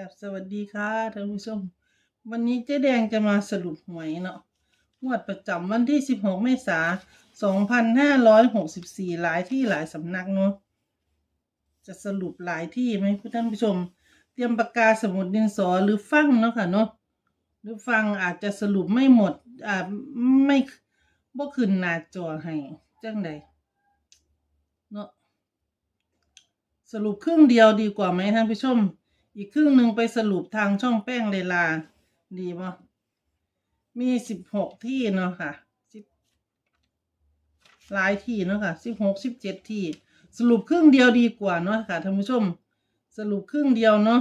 กับสวัสดีค่ะท่านผู้ชม วันนี้เจ๊แดงจะมาสรุปหวยเนาะงวดประจำวันที่ 16 เมษายน 2564 หลายที่หลายสำนักเนาะจะสรุปหลายที่ไหมท่านผู้ชม เตรียมปากกาสมุดดินสอหรือฟังเนาะค่ะเนาะหรือฟังอาจจะสรุปไม่หมดอ่าไม่บ่ขึ้นหน้าจอให้จังใดเนาะสรุปครึ่งเดียวดีกว่าไหมท่านผู้ชม อีกครึ่งหนึ่งไปสรุปทางช่องแป้งเลลา ดีป่ะมีสิบหกที่เนาะค่ะสิบหลายที่เนาะค่ะสิบหกสิบเจ็ดที่ สรุปครึ่งเดียวดีกว่าเนาะค่ะท่านผู้ชม สรุปครึ่งเดียวเนาะ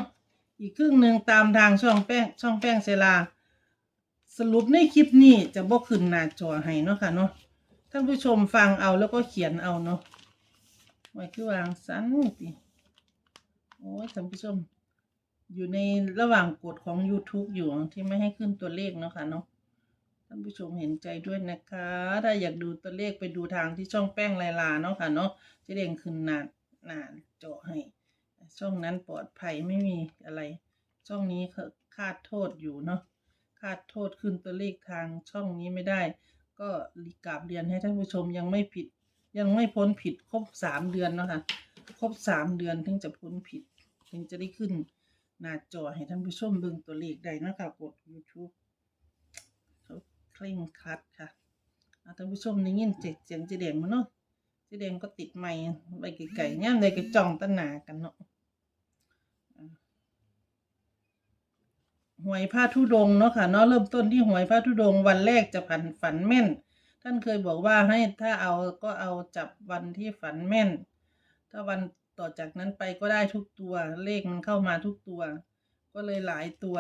อีกครึ่งหนึ่งตามทางช่องแป้งช่องแป้งเซลา สรุปในคลิปนี้จะบ่ขึ้นหน้าจอให้เนาะค่ะเนาะท่านผู้ชมฟังเอาแล้วก็เขียนเอาเนาะไว้คือวางสันติโอ้ยท่านผู้ชม อยู่ในระหว่างกดของ YouTube อยู่ที่ไม่ให้ขึ้นตัวเลขเนาะค่ะเนาะท่านผู้ชมเห็นใจด้วยนะคะ ถ้าอยากดูตัวเลขไปดูทางที่ช่องแป้งลายลาเนาะค่ะเนาะจะเด้งขึ้นนานนานเจาะให้ ช่องนั้นปลอดภัยไม่มีอะไร ช่องนี้คาดโทษอยู่เนาะคาดโทษขึ้นตัวเลขทางช่องนี้ไม่ได้ ก็กราบเรียนให้ท่านผู้ชมยังไม่ผิด ยังไม่พ้นผิดครบสามเดือนเนาะค่ะครบสามเดือนถึงจะพ้นผิด ถึงจะได้ขึ้น หน้าจอให้ท่านผู้ชมเบิ่งตัวเลขได้นะคะกด YouTube เขาเคร่งครัดค่ะอะท่านผู้ชมได้ยินเสียงเสียงเจแดงมาเนาะเจแดงก็ติดไมค์ไปไกลๆย่ามใดก็จ้องตั้งหนากันเนาะหวยผ้าทุดงเนาะค่ะเนาะเริ่มต้นที่หวยผ้าทุดงวันแรกจะผันฝันแม่น ท่านเคยบอกว่าให้ถ้าเอาก็เอาจับวันที่ฝันแม่น ถ้าวัน ต่อจากนั้นไปก็ได้ทุกตัว เลขมันเข้ามาทุกตัว ก็เลยหลายตัว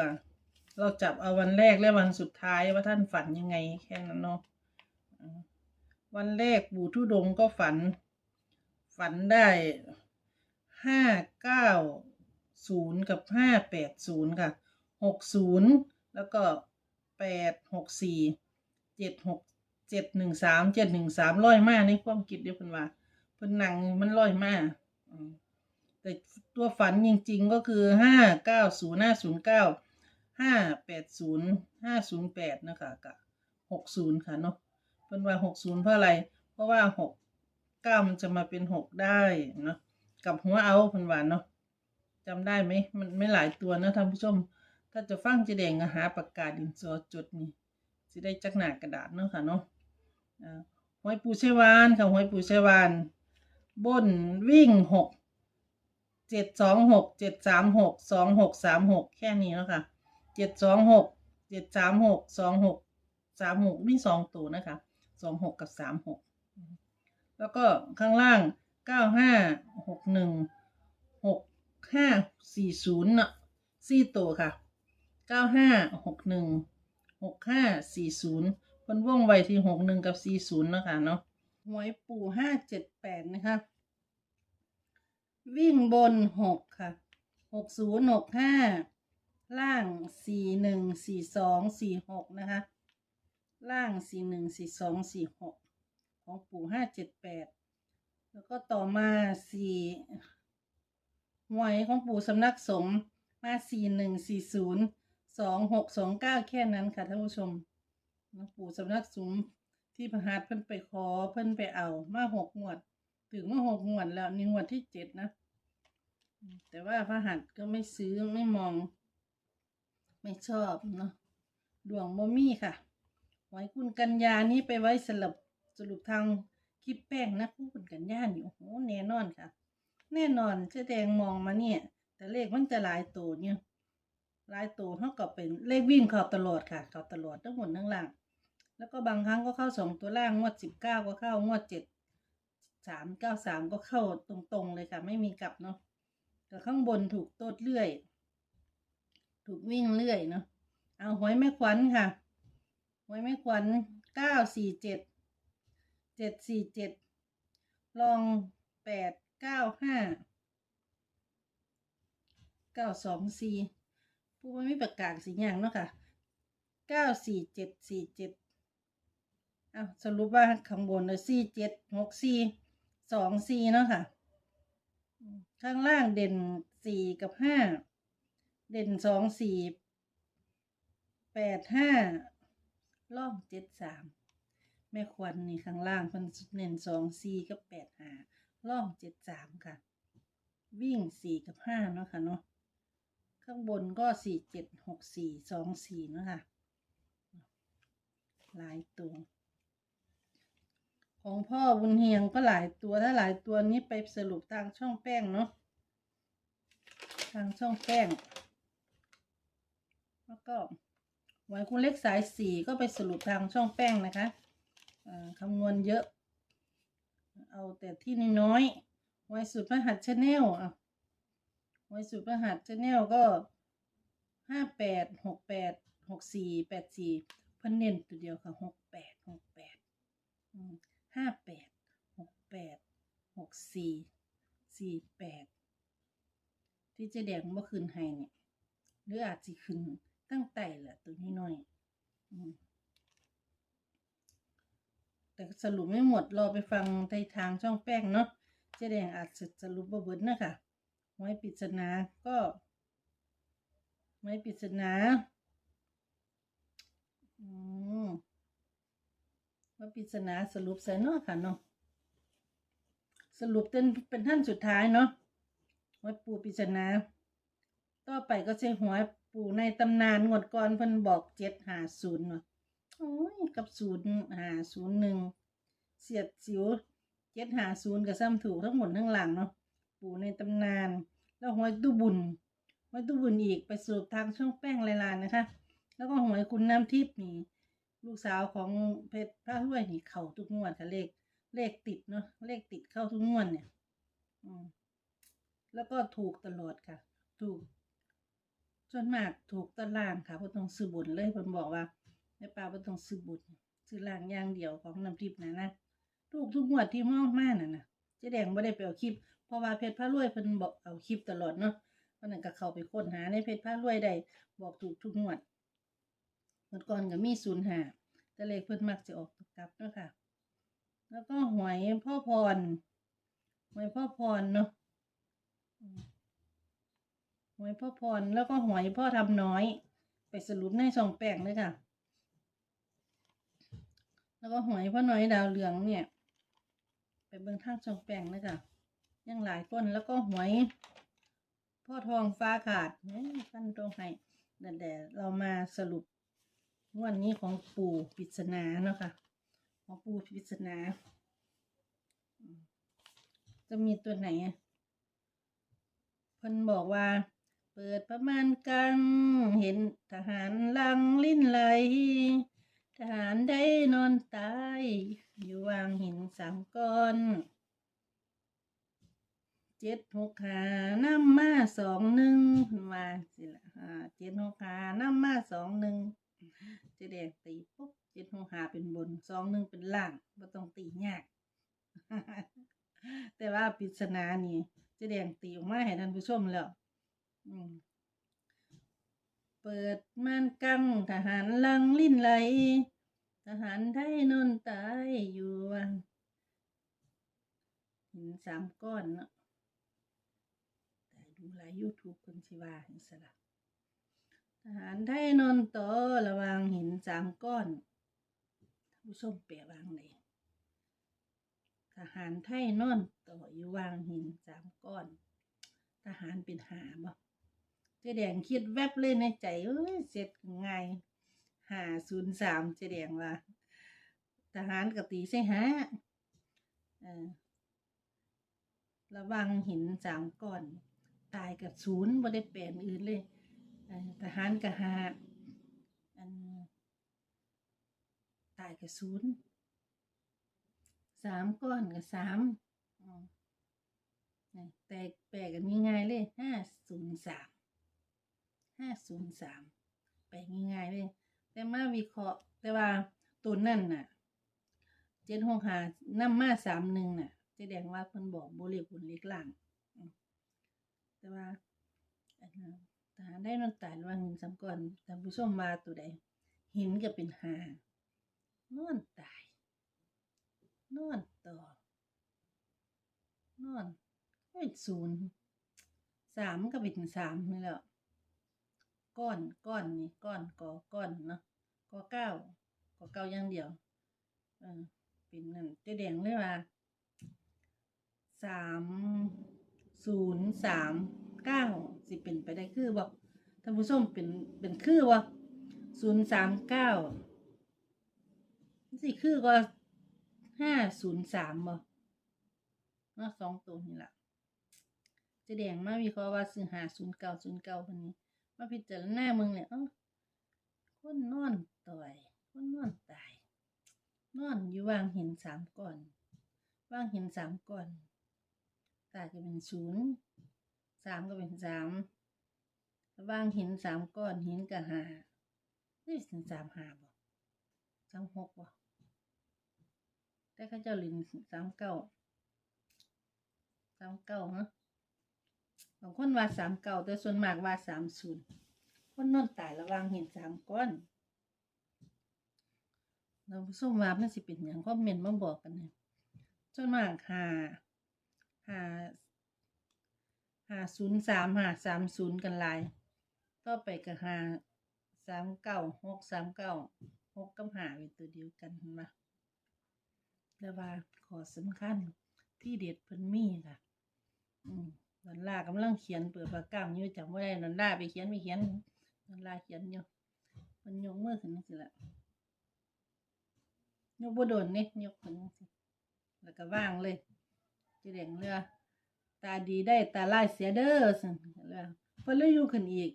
เราจับเอาวันแรกและวันสุดท้ายว่าท่านฝันยังไงแค่นั้นเนาะวันแรกปู่ทุดงก็ฝัน ฝันได้ห้าเก้าศูนย์กับห้าแปดศูนย์ค่ะหกศูนย์แล้วก็แปดหกสี่เจ็ดหกเจ็ดหนึ่งสามเจ็ดหนึ่งสามร้อยมากในความคิดเดียวเพิ่นว่าเพิ่นหนังมันร้อยมาก แต่ตัวฝันจริงๆก็คือห้าเก้าศูนย์ห้าศูนย์เก้าห้าแปดศูนย์ห้าศูนย์แปดนะคะกับหกศูนย์ค่ะเนาะเพิ่นว่าหกศูนย์เพราะอะไร เพราะว่าหกเก้ามันจะมาเป็นหกได้เนาะกับหัวเอาเพิ่นว่าเนาะจำได้ไหมมันไม่หลายตัวนะท่านผู้ชม ถ้าจะฟังจะแดงหาปากกาดินสอจดนี่สิได้จักหนากระดาษเนาะค่ะเนาะหวยปูเชวานค่ะหวยปูเชวาน บนวิ่งหกเจ็ดสองหกเจ็ดสามหกสองหกสามหกแค่นี้เนาะค่ะเจ็ดสองหกเจ็ดสามหกสองหกสามหกมีสองตัวนะคะสองหกกับสามหกแล้วก็ข้างล่างเก้าห้าหกหนึ่งหกห้าสี่ศูนย์เนาะสี่ตัวค่ะเก้าห้าหกหนึ่งหกห้าสี่ศูนย์เพิ่นว่องไวที่หกหนึ่งกับสี่ศูนย์นะค่ะเนาะ หวยปู่ห้าเจ็ดแปดนะคะ วิ่งบนหกค่ะหกศูนย์หกห้าล่างสี่หนึ่งสี่สองสี่หกนะคะ ล่างสี่หนึ่งสี่สองสี่หกของปู่ห้าเจ็ดแปดแล้วก็ต่อมาสี่หวยของปู่สำนักสงฆ์มาสี่หนึ่งสี่ศูนย์สองหกสองเก้าแค่นั้นค่ะท่านผู้ชมปู่สำนักสงฆ์ ที่พระหัตเพิ่นไปขอเพิ่นไปเอามาหกงวด ถึงมาหกงวดแล้วนี่งวดที่เจ็ดนะ แต่ว่าพระหัตก็ไม่ซื้อไม่มอง ไม่ชอบเนาะดวงบ่มีค่ะ ไว้คุณกัญญานี้ไปไว้สลับสรุปทางคลิปแป้งนะคุณกัญญานี่โอ้โหแน่นอนค่ะ แน่นอนเจ๊แดงมองมาเนี่ย แต่เลขมันจะหลายตัวเนี่ยหลายตัวเท่ากับเป็นเลขวิ่งเข้าตลอดค่ะเข้าตลอดทั้งหมดทั้งหลัง แล้วก็บางครั้งก็เข้าสองตัวล่างงวดสิบเก้าก็เข้างวดเจ็ดสามเก้าสามก็เข้าตรงๆเลยค่ะ ไม่มีกลับเนาะแต่ข้างบนถูกโตดเลื่อย ถูกวิ่งเลื่อยเนาะเอาหวยแม่ขวัญค่ะหวยแม่ขวัญเก้าสี่เจ็ดเจ็ดสี่เจ็ดลองแปดเก้าห้าเก้าสองสี่ผู้ไม่มีประกาศสีอย่างเนาะค่ะเก้าสี่เจ็ดสี่เจ็ด อ้าวสรุปว่าข้างบนเลยสี่เจ็ดหกสี่สองสี่เนาะค่ะ ข้างล่างเด่นสี่กับห้าเด่นสองสี่แปดห้าล่องเจ็ดสามแม่ควันนี่ข้างล่างเพิ่นเน้นสองสี่กับแปดห้าล่องเจ็ดสามค่ะ วิ่งสี่กับห้าเนาะค่ะเนาะข้างบนก็สี่เจ็ดหกสี่สองสี่เนาะค่ะ หลายตัว ของพ่อบุญเฮียงก็หลายตัวถ้าหลายตัวนี้ไปสรุปทางช่องแป้งเนาะทางช่องแป้ง แล้วก็หวยคุณเล็กสายสี่ก็ไปสรุปทางช่องแป้งนะคะอ่าคำนวณเยอะ เอาแต่ที่น้อยหวยสุดพระหัสชาแนลอะหวยสุดพระหัสชาแนลก็ห้าแปดหกแปดหกสี่แปดสี่เพิ่นเน้นตัวเดียวค่ะหกแปด ห้าแปดหกแปดหกสี่สี่แปดที่เจะแดงเมื่อคืนให้เนี่ย หรืออาจจะขึ้นตั้งแต่แหละตัวนี้น้อยอแต่สรุปไม่หมดรอไปฟังในทางช่องแป้งเนาะเจ๊แดงอาจจะสรุปบ่เบิดนะคะไว้ปริศนาก็ ไว้ปริศนาอืม ไว้ปริศนาสรุปใส่เนาะค่ะเนาะสรุปเป็นเป็นท่านสุดท้ายเนาะไว้ปูปริศนา ต่อไปก็ใช้หัวปู่ในตำนานงวดก่อนเพิ่นบอกเจ็ดหาศูนย์เนาะโอ้ยกับศูนย์หาศูนย์หนึ่งเสียดสิวเจ็ดหาศูนย์กับซ้ำถูกทั้งหมดทั้งหลังเนาะปู่ในตำนาน แล้วหวยตู้บุญหวยตู้บุญอีกไปสูบทางช่องแป้งลายลานนะคะ แล้วก็หวยคุณน้ำทิพย์นี่ ลูกสาวของเพชรพระห้วยนี่เข่าทุกงวดค่ะเลขเลขติดเนาะเลขติดเข้าทุกงวดเนี่ย อืมแล้วก็ถูกตลอดค่ะ ถูกส่วนมากถูกตารางค่ะบ่ต้องซื้อบุญเลยเพิ่นบอกว่าแม่ป้าบ่ต้องซื้อบุญซื้อล่างอย่างเดียวของน้ำทิพย์นะนะถูกทุกงวดที่ห้องมาน่ะนะเจ๊แดงบ่ได้ไปเอาคลิป เพราะว่าเพชรพระรวยเพิ่นบอกเอาคลิปตลอดเนาะเพราะนั้นก็เข้าไปค้นหาในเพจพระรวยได้บอกถูกทุกงวด มื่อก่อนก็มี05แต่เลขเพิ่นมักจะออกตกกลับเนาะค่ะ แล้วก็หวยพ่อพรหวยพ่อพรเนาะหวยพ่อพรแล้วก็หวยพ่อทำน้อย ไปสรุปในช่องแป้งเลยค่ะ แล้วก็หวยพ่อน้อยดาวเหลืองเนี่ย ไปเบิ่งทางช่องแป้งเลยค่ะ ยังหลายคนแล้วก็หวย พ่อทองฟ้าขาดนี่ยฟันตรงให้แต่แต่เรามาสรุป งวันนี้ของปู่ปริศนาเนาะค่ะ ของปู่ปริศนา จะมีตัวไหนอะเพิ่นบอกว่า เปิดประมาณกันเห็นทหารลังลิ้นไหล ทหารได้นอนตาย อยู่วางหินสามก้อนเจ็ดหกหาน้ำมาสองหนึ่งเพิ่นว่าสิละเจ็ดหกหาน้ำมาสองหนึ่ง เจะแดงตีปุ๊บเจ็ดหกหาเป็นบนสองหนึ่งเป็นล่างไม่ต้องตียาก แต่ว่าปริศนานี่เจะแดงตีออกมาให้ท่านผู้ชมแล้วเปิดม่านกังทหารลังลิ้นไหล ทหารไทยนอนตายอยู่วังหินสามก้อนเนาะแต่ดูหลายยูทูบคนสิว่าหินสลับ ทหารไทยนอนต่อระวางหินสามก้อนท่านผู้ชมแปลวางไหนทหารไทยนอนต่ออยู่วางหินสามก้อน ทหารเป็นหาบ่เจแดงคิดแวบเลยในใจเอ้ยเสร็จง่ายหาศูนย์สามเจแดงว่าทหารกับตีใช่ฮะระวังหินสามก้อน ตายกับศูนย์บ่ได้แปลี่ยนอื่นเลย ออทหารกับหาอันตายกับศูนย์สามก้อนกับสามแตกแปลกันง่ายๆเลยห้าศูนย์สามห้าศูนย์สามแปลง่ายๆเลย แต่มาวิเคราะห์แต่ว่าตัวนั่นน่ะเจ็ดหกหาน้ำมาสามหนึ่งน่ะแสดงว่าเพิ่นบอกโบเล็กบุญเล็กหล่างแต่ว่า อันนั้นทหาได้นอนตายระว่างหินสามก่อนท่านผู้ชมมาตัวใดหินก็เป็นหานอนตาย นอนต่อนอนก็เป็นศูนย์สามก็เป็นสามนี่แหละก้อนก้อนนี่ก้อนกอก้อนเนาะกอเก้ากอเก้าอย่างเดียวเออเป็นนั่นเจ๊แดงเลยว่าสามศูนย์สาม เก้าสิเป็นไปได้คือบอกท่านผู้ชมเป็นเป็นคือว่าศูนย์สามเก้าสิคือก็ห้าศูนย์สามบ่เนาะสองตัวนี่แหละจ๊แดงมาวิเคราะห์ว่าซื้อหาศูนย์เก้าศูนย์เก้าคนนี้มาพิจารณามึงเนี่ยเอ้าคนนอนต่อยคนนอนตาย นอนอยู่วางเหินสามก้อน วางเหินสามก้อนตายก็เป็นศูนย์ สามก็เป็นสามวางหินสามก้อนหินก็หานี่ถึงสามหาบ่สามหกบ่แต่ข้าเจ้าลินสามเก้าสามเก้าฮะบางคนว่าสามเก่าแต่ส่วนมากว่าสามศูนย์คนนอนตายระวางเห็นสามก้อนเราส้มว่ามันสิเป็นอย่างคอมเมนต์มาบอกกันเนี่ยส่วนมากหาหา หาศูนย์สามหาสามศูนย์กันหลาย ต่อไปก็หาสามเก้าหกสามเก้าหกกับหาเป็นตัวเดียวกันเห็นปะแต่ว่าขอสำคัญที่เด็ดเพิ่นมีค่ะ อืมดอลลากำลังเขียนเปิดปากกาอยู่จำว่ได้ดอลลาไปเขียนไปเขียนดอลลาเขียนอยู่มันยกมือขึ้นนี่สิละยกบ่โดนนี่ยกขึ้นจั่งสิแล้วก็ว่างเลยจะแดงเรือ ตาดีได้ตาลายเสียเด้อสิเรือเพิ่นเลยอยู่ขึ้นอีก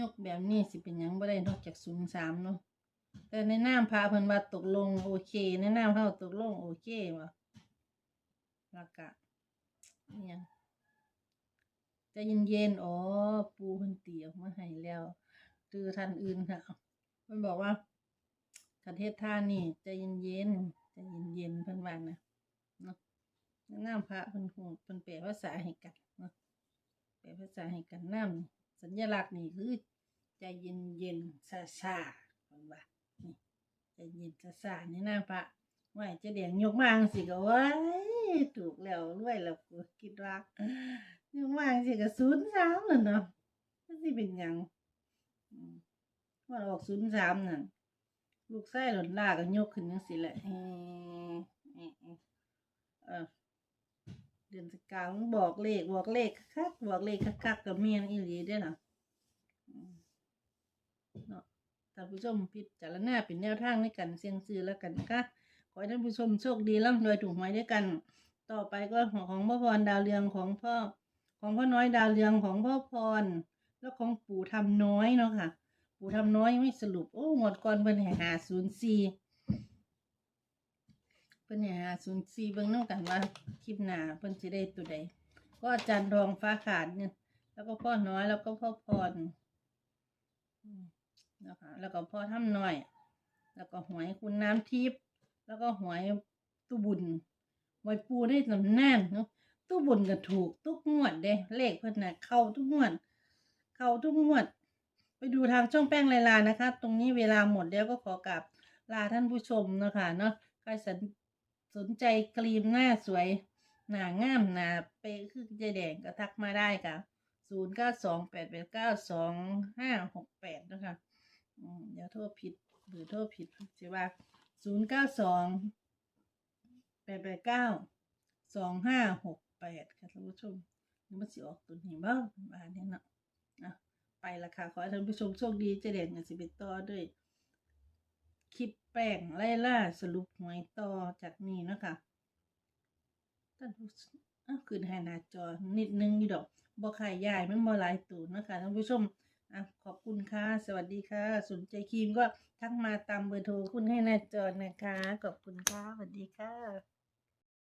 ยกแบบนี้สิเป็นหยังบ่ได้นอกจากศูนย์สามเนาะแต่ในน้ำพาเพิ่นว่าตกลงโอเค ในน้ำเฮาตกลงโอเคว่ะแล้วก็เนี่ยจะเย็นๆ อ๋อ ปูเพิ่นตีออกมาให้แล้วคือท่านอื่นค่ะมันบอกว่าประเทศท่านี่ใจเย็นๆ ใจเย็นๆเพิ่นว่านะเนาะน้ำพระเพิ่นฮู้เพิ่นแปลภาษาให้กันเนาะแปลภาษาให้กันน้ำสัญลักษณ์นี่คือใจเย็นๆซาๆเพิ่นว่านี่ใจเย็นซาๆนี่น้ำพระว่าจะเดียงยกมังสิก็ว้ายถูกแล้วรวยแล้วกูคิดว่ายกมังสิก็ศูนย์สามนั่นเนาะมันสิเป็นยังว่าออกศูนย์สามนั่น ลูกไส้หล่นลาก็ยกขึ้นจังสิแหละเออเออเออเดือนสกาวบอกเลขบอกเลขคักบอกเลขคักกับเมียนอีหลีได้อล่ะอืมเนาะท่านผู้ชมพิจารณาเป็นแนวทางในการเสี่ยงซื้อแล้วกันนะคะขอให้ท่านผู้ชมโชคดีร่ำรวยถูกหวยด้วยกัน ต่อไปก็ของของพ่อพรดาวเรืองของพ่อของพ่อน้อยดาวเรืองของพ่อพร แล้วของปู่ทำน้อยเนาะค่ะ ปู่ทำน้อยไม่สรุป โอ้หมดก่อนเพิ่นให้หาศูนย์สี่เพิ่นให้หาศูนย์สี่เบิ่งน้ำกันว่าคลิปหน้าเพิ่นสิได้ตัวใดก็อาจารย์รองฟ้าขาดเนี่ย แล้วก็พ่อน้อยแล้วก็พ่อพรนะคะแล้วก็พ่อทำน้อย แล้วก็หวยคุณน้ำทิพย์แล้วก็หวยตู้บุญหวยปูได้สำนานเนาะตู้บุญก็ถูกทุกงวดเด้เลขเพิ่นน่ะเข้าทุกงวด เข้าทุกงวด ไปดูทางช่องแป้งลายลานะคะ ตรงนี้เวลาหมดแล้วก็ขอกลับลาท่านผู้ชมนะคะเนาะใครสนสนใจครีมหน้าสวย หน้างามหน้าเป๊ะคือใจแดงก็ทักมาได้ค่ะศูนย์เก้าสองแปดแปดเก้าสองห้าหกแปดนะคะอืมเดี๋ยวโทษผิดหรือโทษผิดสิว่าศูนย์เก้าสองแปดแปดเก้าสองห้าหกแปดค่ะท่านผู้ชมนี่มันสิออกตัวนี้บ้างบ้านนี้เนาะอะ ไปละค่ะ ขอให้ท่านผู้ชมโชคดีเจเด็ดเงินสิบเอ็ดต่อด้วย คลิปแป้งไล่ล่าสรุปหวยต่อจากนี้นะคะท่านผู้ชมอ้าคืนให้หน้าจอนิดนึงอยู่ดอกบ่ขายยายมันบ่หลายตูนนะคะท่านผู้ชมอะขอบคุณค่ะ สวัสดีค่ะ สนใจครีมก็ทักมาตามเบอร์โทรคุณให้หน้าจอนะคะ ขอบคุณค่ะ สวัสดีค่ะ